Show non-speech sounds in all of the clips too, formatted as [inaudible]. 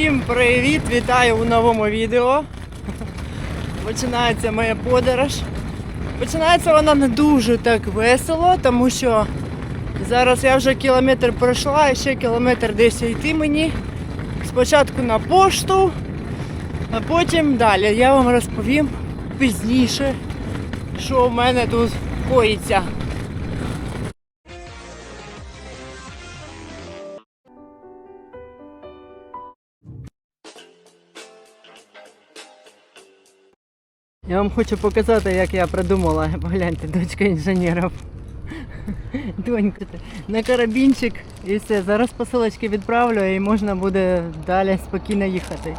Всім привіт! Вітаю у новому відео. Починається моя подорож. Починається вона не дуже так весело, тому що зараз я вже кілометр пройшла і ще кілометр десь йти мені. Спочатку на пошту, а потім далі. Я вам розповім пізніше, що в мене тут коїться. Я вам хочу показати, як я придумала. Погляньте, дочка інженерів. Донька, на карабінчик і все. Зараз посилочки відправлю і можна буде далі спокійно їхати.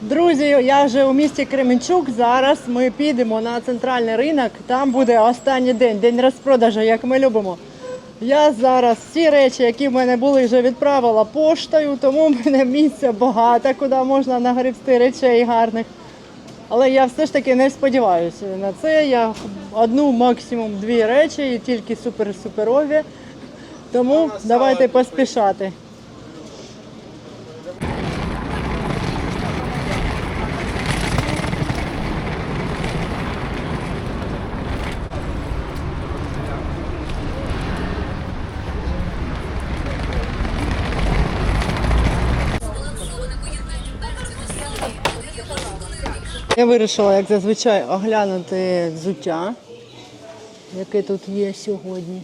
Друзі, я вже у місті Кременчук. Зараз ми підемо на центральний ринок. Там буде останній день, день розпродажу, як ми любимо. Я зараз всі речі, які в мене були, вже відправила поштою, тому в мене місця багато, куди можна нагребсти речей гарних. Але я все ж таки не сподіваюся на це. Я одну, максимум дві речі, і тільки супер-суперові. Тому давайте поспішати. Я вирішила, як зазвичай, оглянути взуття, яке тут є сьогодні.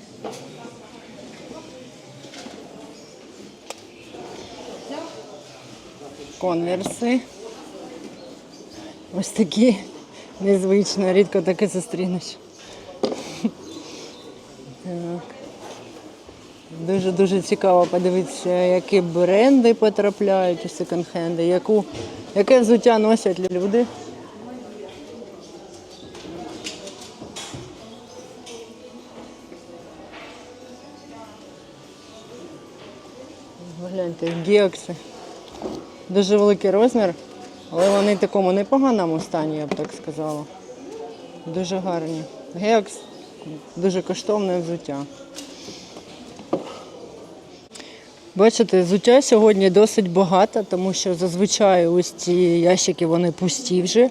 Конверси. Ось такі незвично, рідко таке зустрінеш. Так. Дуже-дуже цікаво подивитися, які бренди потрапляють у секонд-хенди, яке взуття носять люди. Гляньте, геокси. Дуже великий розмір, але вони в такому непоганому стані, я б так сказала. Дуже гарні. Геокс дуже коштовне взуття. Бачите, взуття сьогодні досить багато, тому що зазвичай ось ці ящики вони пусті вже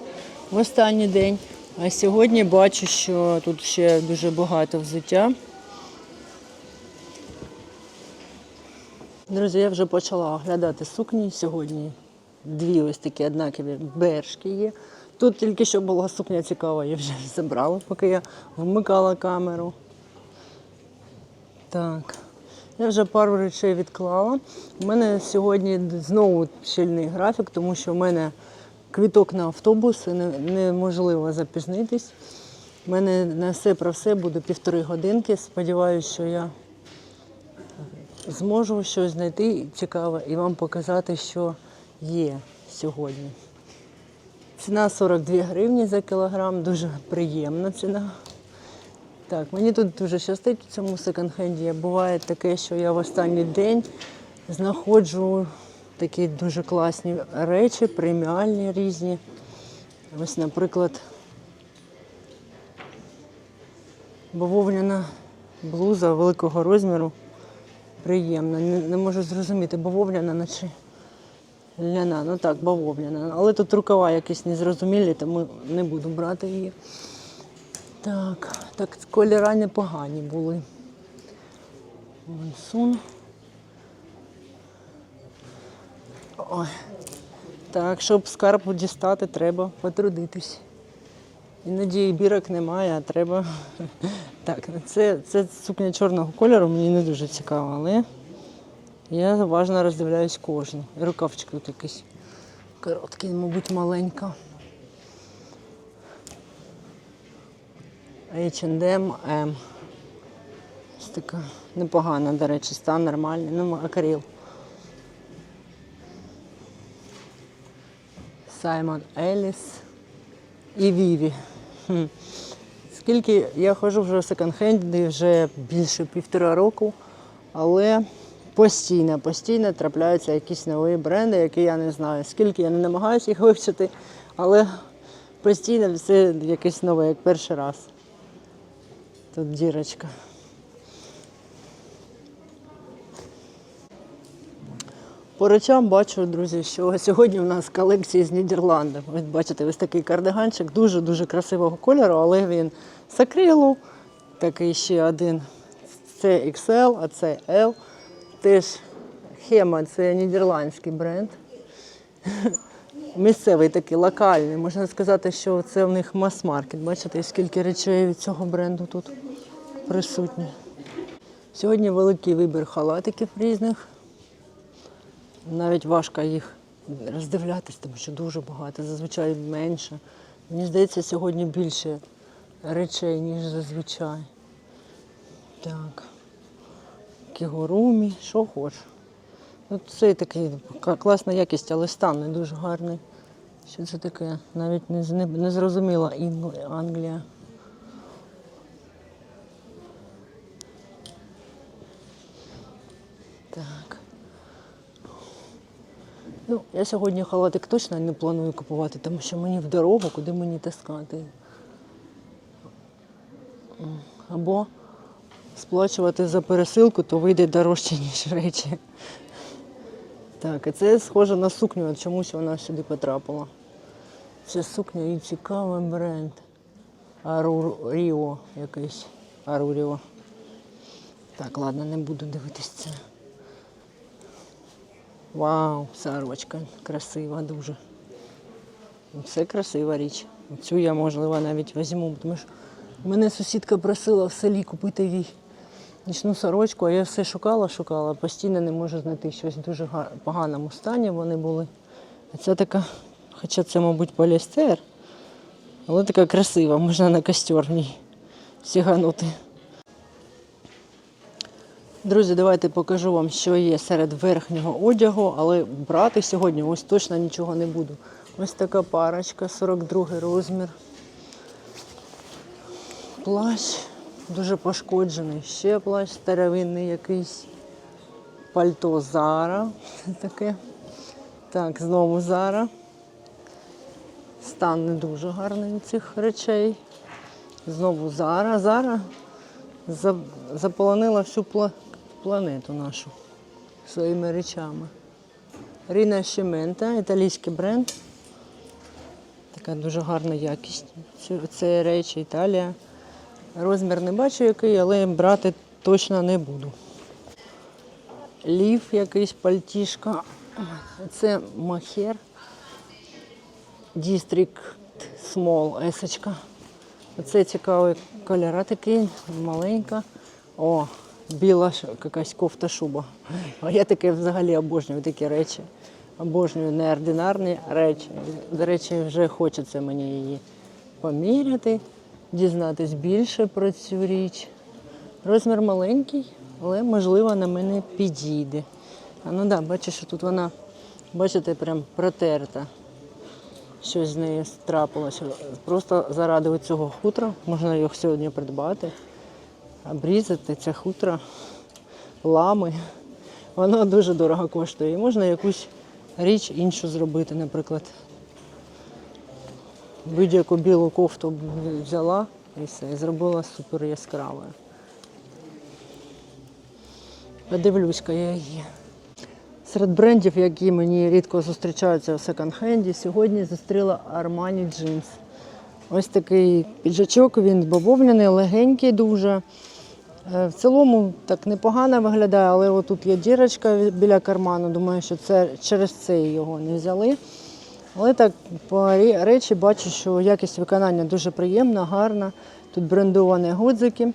в останній день. А сьогодні бачу, що тут ще дуже багато взуття. Друзі, я вже почала оглядати сукні. Сьогодні дві ось такі однакові бершки є. Тут тільки що була сукня цікава, я вже [laughs] забрала, поки я вмикала камеру. Так, я вже пару речей відклала. У мене сьогодні знову щільний графік, тому що в мене квіток на автобус, і неможливо запізнитись. У мене на все про все буде півтори годинки. Сподіваюся, що я зможу щось знайти цікаве і вам показати, що є сьогодні. Ціна 42 гривні за кілограм, дуже приємна ціна. Так, мені тут дуже щастить у цьому секонд-хенді. Буває таке, що я в останній день знаходжу такі дуже класні речі, преміальні різні. Ось, наприклад, бавовняна блуза великого розміру. Приємна. Не, не можу зрозуміти, бавовняна наче ляна. Ну так, бавовняна. Але тут рукава якісь незрозумілі, тому не буду брати її. Так, так, кольора непогані були. Монсун. Ой. Так, щоб скарб дістати, треба потрудитись. Іноді і бірок немає, а треба. Так, це, це сукня чорного кольору, мені не дуже цікаво, але я уважно роздивляюсь кожну. І рукавчик тут якийсь короткий, мабуть, маленька. H&M M. Ось така непогана, до речі, стан нормальний. Ну, акрил. Саймон Еліс і Віві. Скільки я ходжу вже в секонд-хенді вже більше півтора року, але постійно, постійно трапляються якісь нові бренди, які я не знаю. Скільки я не намагаюся їх вивчити, але постійно все якесь нове, як перший раз. Тут дірочка. По речам бачу, друзі, що сьогодні у нас колекції з Нідерландів. Ви бачите, ось такий кардиганчик дуже-дуже красивого кольору, але він з акрилу. Такий ще один. Це XL, а це L. Теж Хема, це нідерландський бренд. [laughs] Місцевий такий, локальний. Можна сказати, що це в них мас-маркет. Бачите, скільки речей від цього бренду тут присутні. Сьогодні великий вибір халатиків різних. Навіть важко їх роздивлятись, тому що дуже багато, зазвичай менше. Мені здається, сьогодні більше речей, ніж зазвичай. Так. Кігурумі, що хочеш. Ну, це такий класна якість, але стан не дуже гарний. Що це таке? Навіть не зрозуміла Англія. Ну, я сьогодні халатик точно не планую купувати, тому що мені в дорогу, куди мені таскати. Або сплачувати за пересилку, то вийде дорожче, [laughs] ніж речі. Так, і це схоже на сукню, чомусь вона сюди потрапила. Це сукня і цікавий бренд. Аруріо якийсь. Аруріо. Так, ладно, не буду дивитись це. Вау, сарвочка красива дуже. Це красива річ. Цю я, можливо, навіть візьму, тому що мене сусідка просила в селі купити їй нічну сорочку, а я все шукала, шукала, постійно не можу знайти щось в дуже поганому стані вони були. А ця така, хоча це, мабуть, поліестер, але така красива, можна на костер в ній сіганути. Друзі, давайте покажу вам, що є серед верхнього одягу, але брати сьогодні ось точно нічого не буду. Ось така парочка, 42 розмір. Плащ дуже пошкоджений. Ще плащ старовинний якийсь. Пальто Зара. [laughs] Таке. Так, знову Зара. Стан не дуже гарний цих речей. Знову Зара. Зара заполонила всю пла- планету нашу своїми речами. Ріна Щемента, італійський бренд. Така дуже гарна якість. Це- Це речі Італія. Розмір не бачу який, але брати точно не буду. Лів якийсь пальтішка. Це махер. District Small есочка. Оце цікавий кольора такий, маленька. О, біла якась кофта шуба. А я таке взагалі обожнюю такі речі. Обожнюю неординарні речі. До речі, вже хочеться мені її поміряти, дізнатись більше про цю річ. Розмір маленький, але можливо на мене підійде. А ну да, бачиш, що тут вона, бачите, прям протерта. Щось з нею трапилося. Просто заради цього хутра можна його сьогодні придбати, обрізати це хутро, лами. Воно дуже дорого коштує. І можна якусь річ іншу зробити, наприклад. Будь-яку білу кофту взяла і все, і зробила супер яскравою. Подивлюсь-ка я її. Серед брендів, які мені рідко зустрічаються в секонд-хенді, сьогодні зустріла Armani Jeans. Ось такий піджачок, він бавовняний, легенький дуже. Е, В цілому так непогано виглядає, але отут є дірочка біля карману. Думаю, що це через це його не взяли. Але так по речі бачу, що якість виконання дуже приємна, гарна. Тут брендовані гудзики.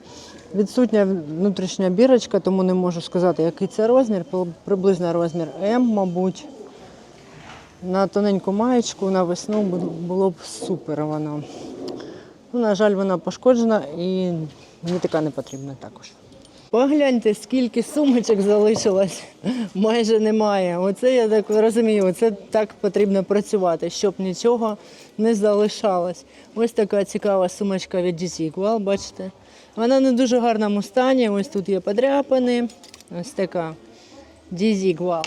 Відсутня внутрішня бірочка, тому не можу сказати, який це розмір. Приблизно розмір М, мабуть. На тоненьку маєчку на весну було б супер вона. Ну, на жаль, вона пошкоджена і мені така не потрібна також. Погляньте, скільки сумочок залишилось, майже немає. Оце я так розумію, оце так потрібно працювати, щоб нічого не залишалось. Ось така цікава сумочка від Desigual, бачите? Вона не в дуже гарному стані. Ось тут є подряпини. Ось така Desigual.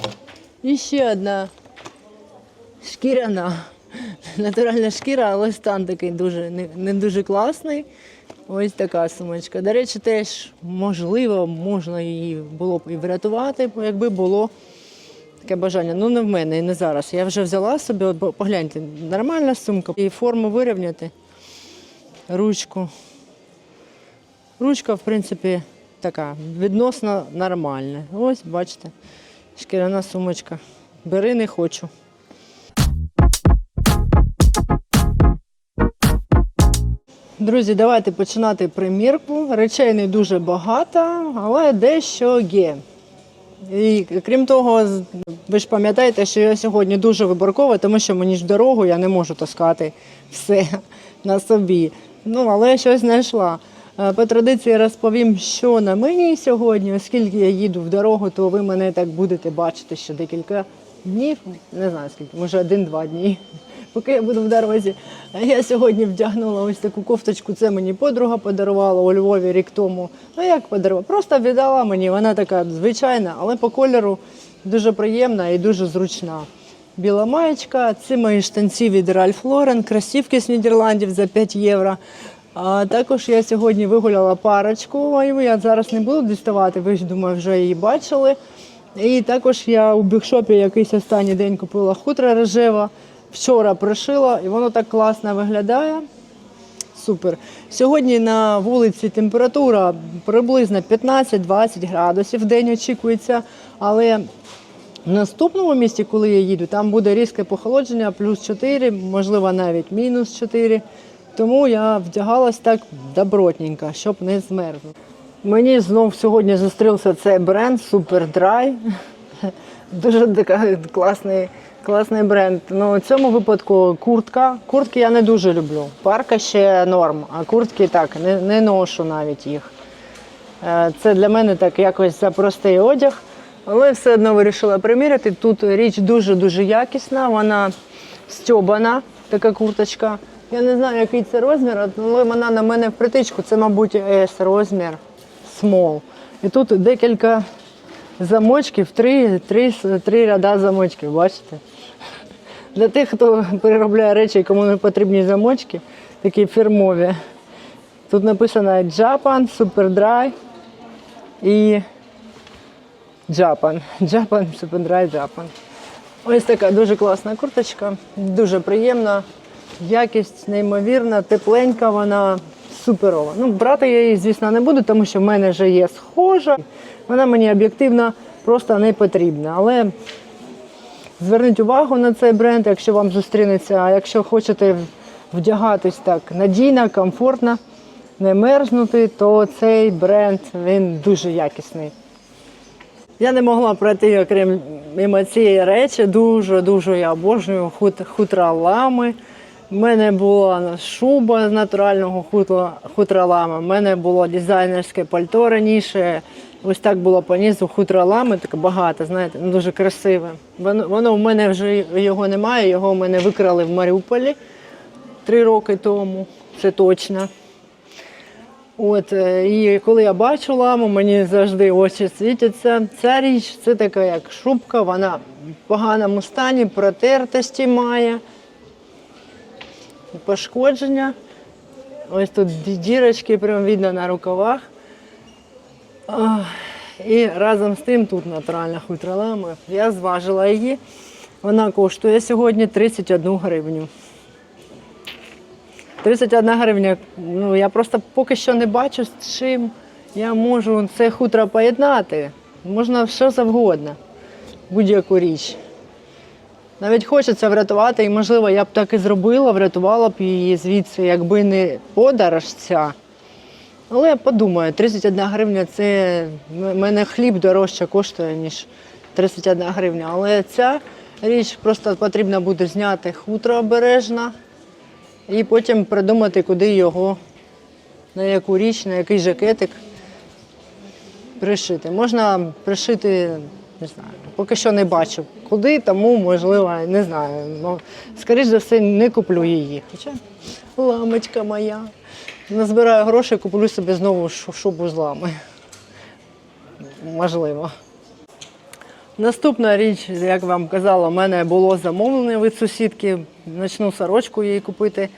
І ще одна шкіряна. Натуральна шкіра, але стан такий дуже не, не дуже класний. Ось така сумочка. До речі, теж можливо, можна її було б і врятувати, якби було таке бажання. Ну не в мене і не зараз. Я вже взяла собі, от, погляньте, нормальна сумка. І форму вирівняти, ручку. Ручка, в принципі, така відносно нормальна. Ось, бачите, шкіряна сумочка. Бери не хочу. Друзі, давайте починати примірку. Речей не дуже багато, але дещо є. І крім того, ви ж пам'ятаєте, що я сьогодні дуже виборкова, тому що мені ж дорогу я не можу таскати все [laughs] на собі. Ну, але щось знайшла. Е, По традиції розповім, що на мені сьогодні, оскільки я їду в дорогу, то ви мене так будете бачити ще декілька днів, не знаю скільки, може один-два дні, поки я буду в дорозі. Я сьогодні вдягнула ось таку кофточку. Це мені подруга подарувала у Львові рік тому. Ну як подарувала? Просто віддала мені. Вона така звичайна, але по кольору дуже приємна і дуже зручна. Біла маєчка, це мої штанці від Ralph Lauren, кросівки з Нідерландів за 5 євро. А також я сьогодні вигуляла парочку мою, я зараз не буду діставати, ви ж думаю, вже її бачили. І також я у бігшопі якийсь останній день купила хутро рожева. Вчора пришила, і воно так класно виглядає. Супер. Сьогодні на вулиці температура приблизно 15-20 градусів в день очікується, але в наступному місті, коли я їду, там буде різке похолодження, плюс 4, можливо, навіть мінус 4. Тому я вдягалась так добротненько, щоб не змерзнути. Мені знов сьогодні зустрівся цей бренд Super Dry. [laughs] Дуже класний, класний бренд. Ну, у цьому випадку куртка. Куртки я не дуже люблю. Парка ще норм, а куртки так, не, не ношу навіть їх. Е, Це для мене так якось за простий одяг, але все одно вирішила приміряти. Тут річ дуже-дуже якісна, вона стьобана, така курточка. Я не знаю, який це розмір, але вона на мене в притичку. Це, мабуть, S розмір, small. І тут декілька замочків, три, три, три ряда замочків, бачите? Для тих, хто переробляє речі, кому не потрібні замочки, такі фірмові. Тут написано Japan, Super Dry і Japan. Japan, Super Dry, Japan. Ось така дуже класна курточка, дуже приємна, якість неймовірна, тепленька вона, суперова. Ну, брати я її, звісно, не буду, тому що в мене вже є схожа. Вона мені об'єктивно просто не потрібна. Але Зверніть увагу на цей бренд, якщо вам зустрінеться. А якщо хочете вдягатись так надійно, комфортно, не мерзнути, то цей бренд він дуже якісний. Я не могла пройти, окрім мимо цієї речі. Дуже-дуже я обожнюю хут, хутра лами. У мене була шуба з натурального хутра лами. У мене було дизайнерське пальто раніше. Ось так було по низу хутра лами, таке багато, знаєте, ну, дуже красиве. Воно, воно в мене вже його немає, його в мене викрали в Маріуполі три роки тому, це точно. От, е, і коли я бачу ламу, мені завжди очі світяться. Ця річ це така як шубка, вона в поганому стані, протертості має, пошкодження. Ось тут дірочки прям видно на рукавах. І разом з тим тут натуральна хутра лама. Я зважила її. Вона коштує сьогодні 31 гривню. 31 гривня. Ну, я просто поки що не бачу, з чим я можу це хутро поєднати. Можна що завгодно, будь-яку річ. Навіть хочеться врятувати, і можливо, я б так і зробила, врятувала б її звідси, якби не подорож ця. Але я подумаю, 31 гривня це мене хліб дорожче коштує, ніж 31 гривня. Але ця річ просто потрібно буде зняти хутро обережно і потім придумати, куди його, на яку річ, на який жакетик пришити. Можна пришити, не знаю, поки що не бачу куди, тому можливо, не знаю. Ну, скоріш за все, не куплю її. Хоча ламочка моя. Назбираю гроші, куплю собі знову шубу з лами. Можливо. Наступна річ, як вам казала, у мене було замовлення від сусідки. Ночну сорочку їй купити.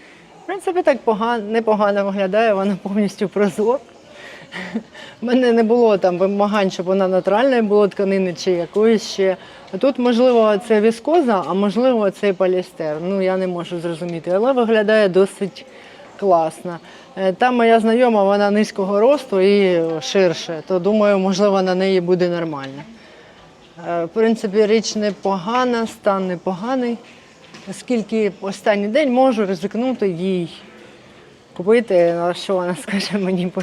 В принципі, так погано, непогано виглядає, вона повністю прозора. У мене не було там вимагань, щоб вона натуральної була тканини чи якоїсь ще. Тут, можливо, це віскоза, а можливо, це поліестер. Ну, я не можу зрозуміти, але виглядає досить класно. Е, Та моя знайома, вона низького росту і ширше, то думаю, можливо, на неї буде нормально. Е, В принципі, річ непогана, стан непоганий. Оскільки останній день можу ризикнути їй купити, що вона скаже мені по.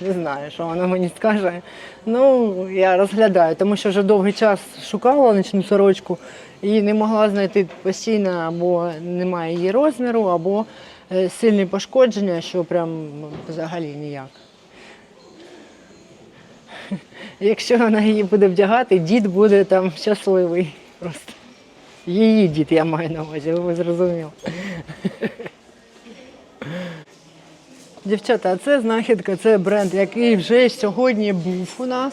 Не знаю, що вона мені скаже. Ну, я розглядаю, тому що вже довгий час шукала нічну сорочку і не могла знайти постійно, або немає її розміру, або сильні пошкодження, що прям взагалі ніяк. [laughs] Якщо вона її буде вдягати, дід буде там щасливий. Просто. Її дід я маю на увазі, ви зрозуміли. [laughs] Дівчата, це знахідка, це бренд, який вже сьогодні був у нас.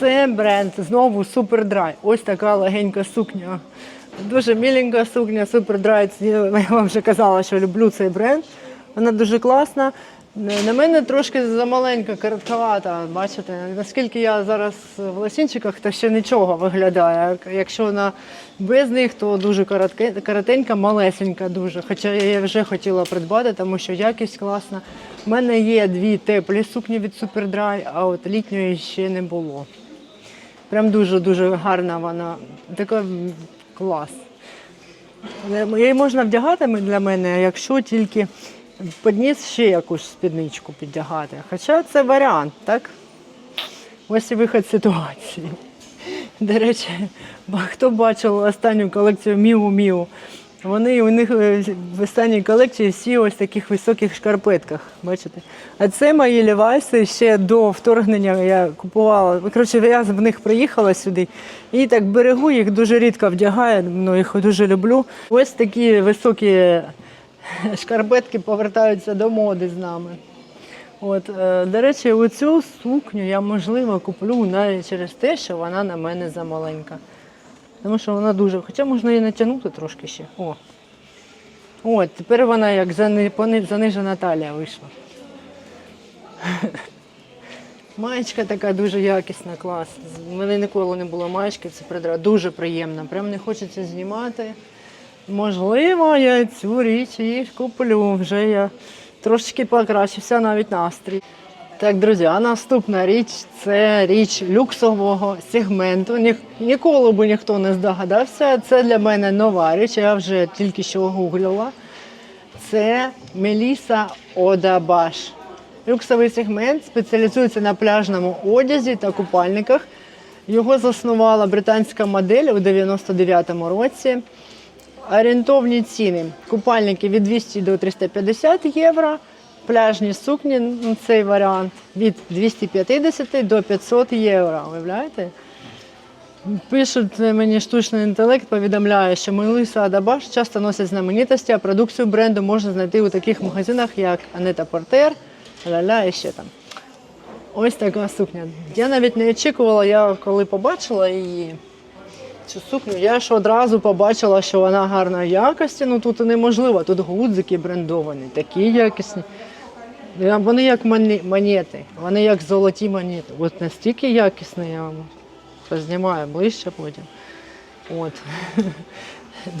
Це бренд знову Superdry. Ось така легенька сукня. Дуже міленька сукня Superdry. Я вам вже казала, що люблю цей бренд. Вона дуже класна. На мене трошки замаленька, коротковата. Бачите, наскільки я зараз в лосінчиках, то ще нічого виглядає. Якщо вона без них, то дуже коротенька, малесенька дуже. Хоча я її вже хотіла придбати, тому що якість класна. У мене є дві теплі сукні від Superdry, а от літньої ще не було. Прям дуже-дуже гарна вона. Така клас. Е, Її можна вдягати для мене, якщо тільки підніс ще якусь спідничку піддягати. Хоча це варіант, так? Ось і вихід ситуації. До речі, [laughs] хто бачив останню колекцію Міу Міу? Вони у них е, в останній колекції всі ось таких високих шкарпетках. Бачите? А це мої лівайси ще до вторгнення я купувала. Коротше, я в них приїхала сюди і так берегу їх дуже рідко вдягаю, ну їх дуже люблю. Ось такі високі шкарпетки повертаються до моди з нами. От, е, до речі, оцю сукню я, можливо, куплю навіть через те, що вона на мене замаленька. Тому що вона дуже. Хоча можна її натягнути трошки ще. О. От, тепер вона як занижена талія вийшла. [laughs] Маєчка така дуже якісна, клас. У мене ніколи не було маєчки, це придра. Дуже приємно. Прям не хочеться знімати. Можливо, я цю річ і куплю. Вже я трошечки покращився навіть настрій. Так, друзі, а наступна річ це річ люксового сегменту. Ні, ніколи би ніхто не здогадався. Це для мене нова річ, я вже тільки що гуглила. Це Меліса Одабаш. Люксовий сегмент спеціалізується на пляжному одязі та купальниках. Його заснувала британська модель у 99-му році. Орієнтовні ціни. Купальники від 200 до 350 євро. Пляжні сукні, ну, цей варіант, від 250 до 500 євро. Уявляєте? Пишуть мені штучний інтелект, повідомляє, що Мелиса Адабаш часто носять знаменитості, а продукцію бренду можна знайти у таких магазинах, як Анета Портер, ля-ля і ще там. Ось така сукня. Я навіть не очікувала, я коли побачила її, цю сукню, я ж одразу побачила, що вона гарної якості. Ну тут неможливо, тут гудзики брендовані, такі якісні. Вони як монети, вони як золоті монети. От настільки якісні, я вам познімаю ближче потім. От. [laughs]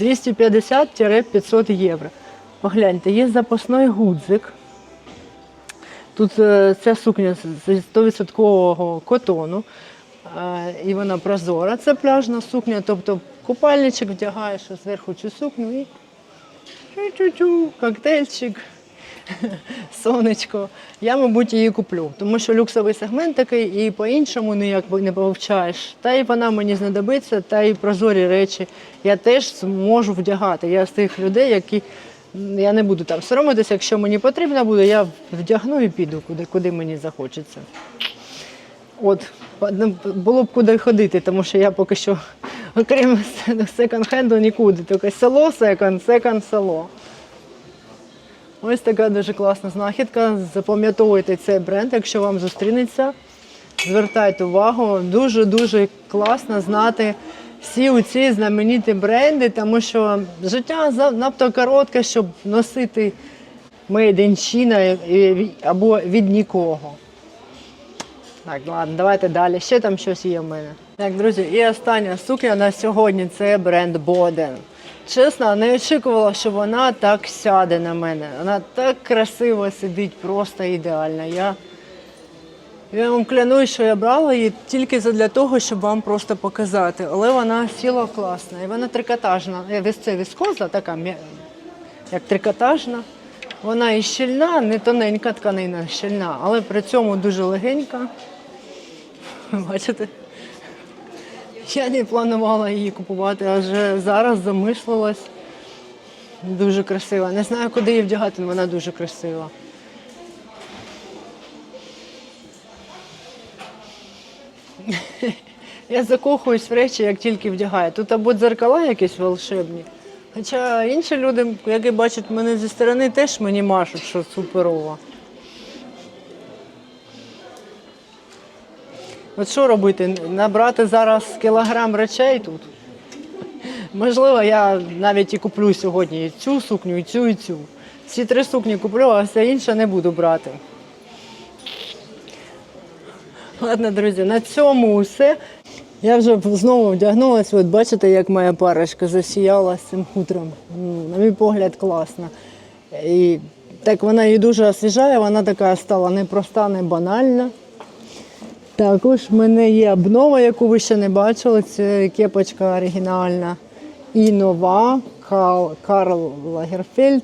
250-500 євро. Погляньте, є запасний гудзик. Тут е, ця сукня з- з 100% котону. е, І вона прозора. Це пляжна сукня, тобто купальничок вдягаєш зверху цю сукню і коктейльчик, [laughs] сонечко. Я, мабуть, її куплю, тому що люксовий сегмент такий і по-іншому ніяк не повчаєш. Та й вона мені знадобиться, та й прозорі речі я теж зможу вдягати. Я з тих людей, які я не буду там соромитися, якщо мені потрібно буде, я вдягну і піду, куди, куди мені захочеться. От, ну, було б куди ходити, тому що я поки що, [laughs] окрім секонд-хенду, нікуди. Тільки село, секонд, секонд, село. Ось така дуже класна знахідка. Запам'ятовуйте цей бренд, якщо вам зустрінеться. Звертайте увагу. Дуже-дуже класно знати всі ці знамениті бренди, тому що життя занадто коротке, щоб носити Made in China або від нікого. Так, ладно, давайте далі. Ще там щось є в мене. Так, друзі, і остання сукня на сьогодні це бренд Боден. Чесно, не очікувала, що вона так сяде на мене. Вона так красиво сидить, просто ідеально. Я, я вам клянусь, що я брала її тільки для того, щоб вам просто показати. Але вона сіла класно. І вона трикотажна. Е, Це віскоза, така як трикотажна. Вона і щільна, не тоненька тканина, щільна, але при цьому дуже легенька. [laughs] Бачите? Я не планувала її купувати, аж зараз замислилась. Дуже красива. Не знаю, куди її вдягати, але вона дуже красива. [laughs] Я закохуюсь в речі, як тільки вдягаю. Тут або дзеркала якісь волшебні. Хоча інші люди, які бачать мене зі сторони, теж мені машуть, що суперово. От що робити? Набрати зараз кілограм речей тут. Можливо, я навіть і куплю сьогодні цю сукню, і цю, і цю. Всі три сукні куплю, а все інше не буду брати. Ладно, друзі, на цьому все. Я вже знову вдягнулася. От бачите, як моя парочка засіяла цим хутром. Ну, На мій погляд, класно. І так вона її дуже освіжає, вона така стала не проста, не банальна. Також в мене є обнова, яку ви ще не бачили. Це кепочка оригінальна і нова Карл Лагерфельд.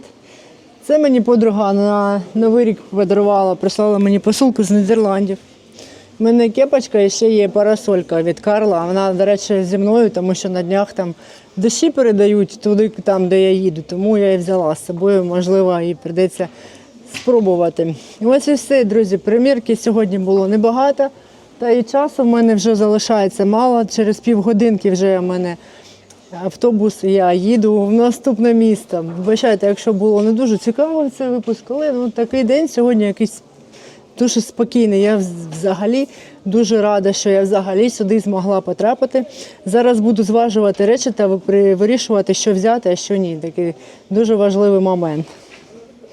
Це мені подруга на Новий рік подарувала, прислала мені посилку з Нідерландів. У мене кепочка і ще є парасолька від Карла. Вона, до речі, зі мною, тому що на днях там дощі передають туди, там, де я їду. Тому я її взяла з собою, можливо, і прийдеться спробувати. Ось і все, друзі. Примірки сьогодні було небагато, та і часу в мене вже залишається мало. Через півгодинки вже в мене автобус, і я їду в наступне місто. Вибачайте, якщо було не дуже цікаво цей випуск, але ну, такий день сьогодні якийсь дуже спокійний. Я взагалі дуже рада, що я взагалі сюди змогла потрапити. Зараз буду зважувати речі та вирішувати, що взяти, а що ні. Такий дуже важливий момент.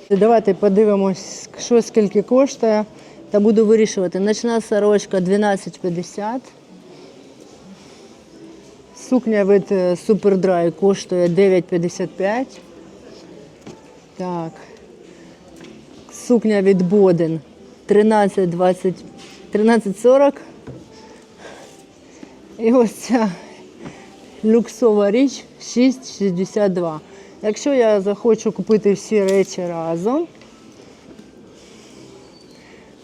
Давайте подивимось, що скільки коштує, та буду вирішувати. Ночна сорочка 12,50. Сукня від е, Superdry коштує 9,55. Так. Сукня від Боден 13,20 13,40. І ось ця люксова річ 6,62. Якщо я захочу купити всі речі разом,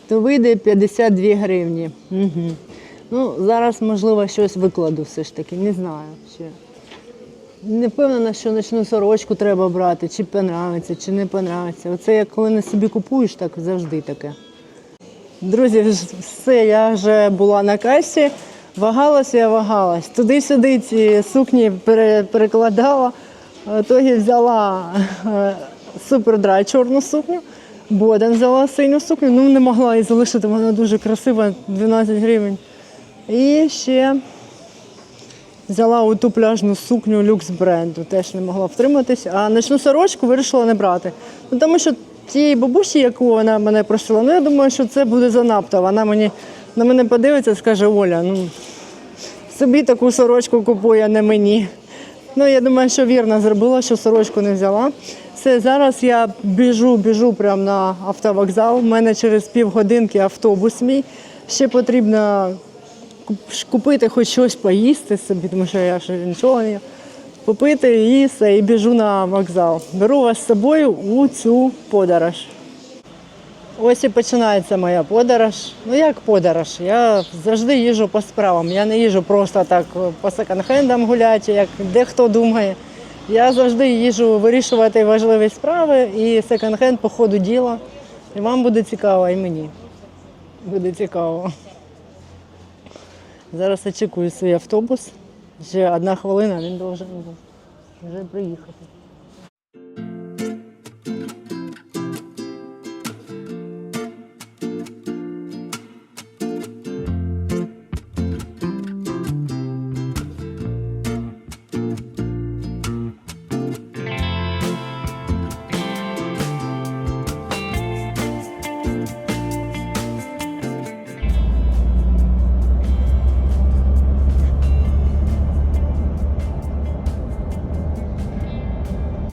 то вийде 52 гривні. Угу. Ну, зараз, можливо, щось викладу все ж таки, не знаю ще. Не впевнена, що ночну сорочку треба брати, чи понравиться, чи не понравиться. Оце як коли не собі купуєш, так завжди таке. Друзі, все, я вже була на касі, вагалася, я вагалась. Туди-сюди ці сукні перекладала. В ітогі взяла е, супердрай чорну сукню, Боден взяла синю сукню, ну не могла її залишити, вона дуже красива, 12 гривень. І ще взяла оту пляжну сукню люкс бренду, теж не могла втриматись, а ночну сорочку вирішила не брати. Ну, тому що тієї бабусі, яку вона мене просила, ну я думаю, що це буде занадто. Вона мені на мене подивиться і скаже, Оля, ну собі таку сорочку купує, а не мені. Ну, я думаю, що вірно зробила, що сорочку не взяла. Все, зараз я біжу, біжу прямо на автовокзал. У мене через півгодинки автобус мій. Ще потрібно купити хоч щось поїсти собі, тому що я ще нічого не попити і все, і біжу на вокзал. Беру вас з собою у цю подорож. Ось і починається моя подорож. Ну як подорож? Я завжди їжджу по справам. Я не їжджу просто так по секонд-хендам гуляти, як дехто думає. Я завжди їжу вирішувати важливі справи і секонд-хенд по ходу діла. І вам буде цікаво, і мені буде цікаво. Зараз очікую свій автобус. Ще одна хвилина, він должен вже приїхати.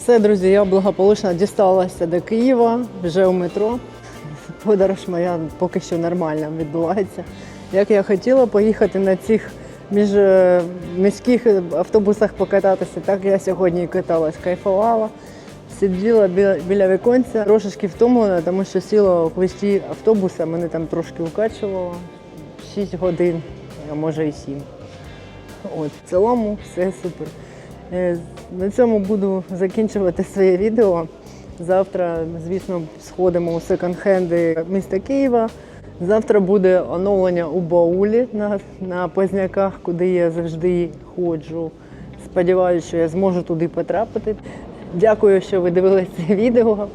Все, друзі, я благополучно дісталася до Києва, вже у метро. Подорож моя поки що нормально відбувається. Як я хотіла поїхати на цих між е, автобусах покататися, так я сьогодні і каталась, кайфувала. Сиділа біля, віконця, трошечки втомлена, тому що сіла в хвості автобуса, мене там трошки укачувало. 6 годин, а може і 7. От, в цілому все супер. Е, На цьому буду закінчувати своє відео. Завтра, звісно, сходимо у секонд-хенди міста Києва. Завтра буде оновлення у баулі на, на Позняках, куди я завжди ходжу. Сподіваюся, що я зможу туди потрапити. Дякую, що ви дивилися це відео.